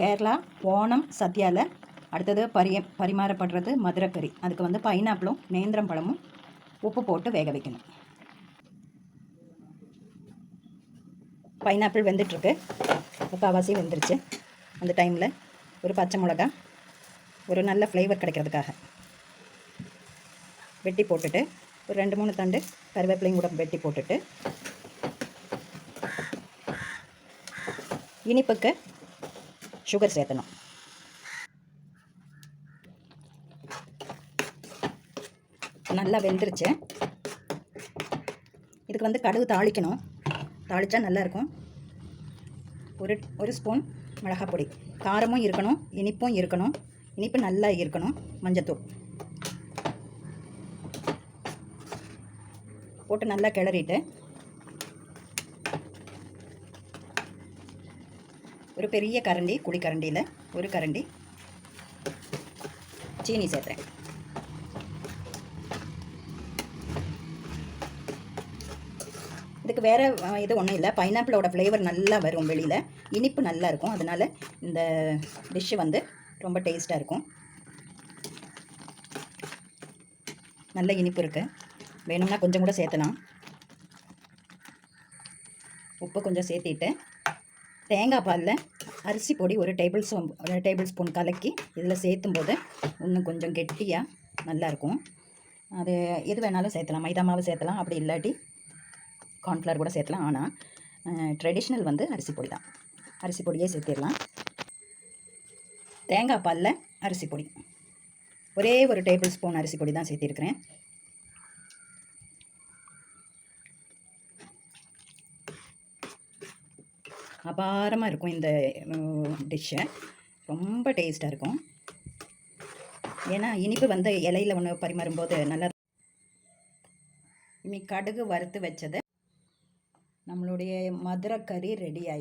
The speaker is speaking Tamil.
கேரளா ஓணம் சத்யாவில் அடுத்தது பரிய பரிமாறப்படுறது மதுரைக்கறி. அதுக்கு வந்து பைனாப்பிளும் நேந்திரம் பழமும் உப்பு போட்டு வேக வைக்கணும். பைனாப்பிள் வெந்துட்டுருக்கு. முக்கால்வாசி வெந்துருச்சு. அந்த டைமில் ஒரு பச்சை மிளகா ஒரு நல்ல ஃப்ளேவர் கிடைக்கிறதுக்காக. வெட்டி போட்டுட்டு ஒரு ரெண்டு மூணு தண்டு கருவேப்பிலையும் கூட வெட்டி போட்டுட்டு இனிப்புக்கு சுகர் சேர்த்தணும் நல்லா வெந்துருச்சு. இதுக்கு வந்து கடுகு தாளிக்கணும். தாளித்தா நல்லாயிருக்கும். ஒரு ஒரு ஸ்பூன் மிளகாய் பொடி. காரமும் இருக்கணும் இனிப்பும் இருக்கணும். இனிப்பு நல்லா இருக்கணும் மஞ்சத்தூள். போட்டு நல்லா கிளறிட்டு ஒரு பெரிய கரண்டி குழிக்கரண்டியில் ஒரு கரண்டி சீனி சேர்த்தேன் இதுக்கு வேறு இது ஒன்றும் இல்லை. பைனாப்பிளோட ஃப்ளேவர் நல்லா வரும் வெளியில். இனிப்பு நல்லா இருக்கும். அதனால் இந்த டிஷ்ஷு வந்து ரொம்ப டேஸ்ட்டாக இருக்கும். நல்ல இனிப்பு இருக்குது வேணும்னா கொஞ்சம் கூட சேர்த்தலாம். உப்பு கொஞ்சம் சேர்த்திட்டு தேங்காய் பாலில் அரிசி பொடி ஒரு டேபிள் ஸ்பூன் ஒரு டேபிள் ஸ்பூன் கலக்கி இதில் சேர்த்தும் போது இன்னும் கொஞ்சம் கெட்டியாக நல்லாயிருக்கும். அது எது வேணாலும் சேர்த்தலாம். மைதா மாவு சேர்த்தலாம். அப்படி இல்லாட்டி கார்ன்ஃப்ளவர் கூட சேர்த்தலாம். ஆனால் ட்ரெடிஷ்னல் வந்து அரிசி பொடி தான். அரிசி பொடியே சேர்த்திடலாம். தேங்காய் பாலில் அரிசி பொடி. ஒரே ஒரு டேபிள் ஸ்பூன் அரிசி பொடி தான் சேர்த்திருக்கிறேன். அபாரமாக இருக்கும் இந்த டிஷ்ஷை ரொம்ப டேஸ்ட்டாக இருக்கும். ஏன்னா இனிப்பு வந்து இலையில் ஒன்று பரிமாறும்போது நல்லா இனி கடுகு வறுத்து வச்சது நம்மளுடைய மதுரை கறி ரெடி ஆகி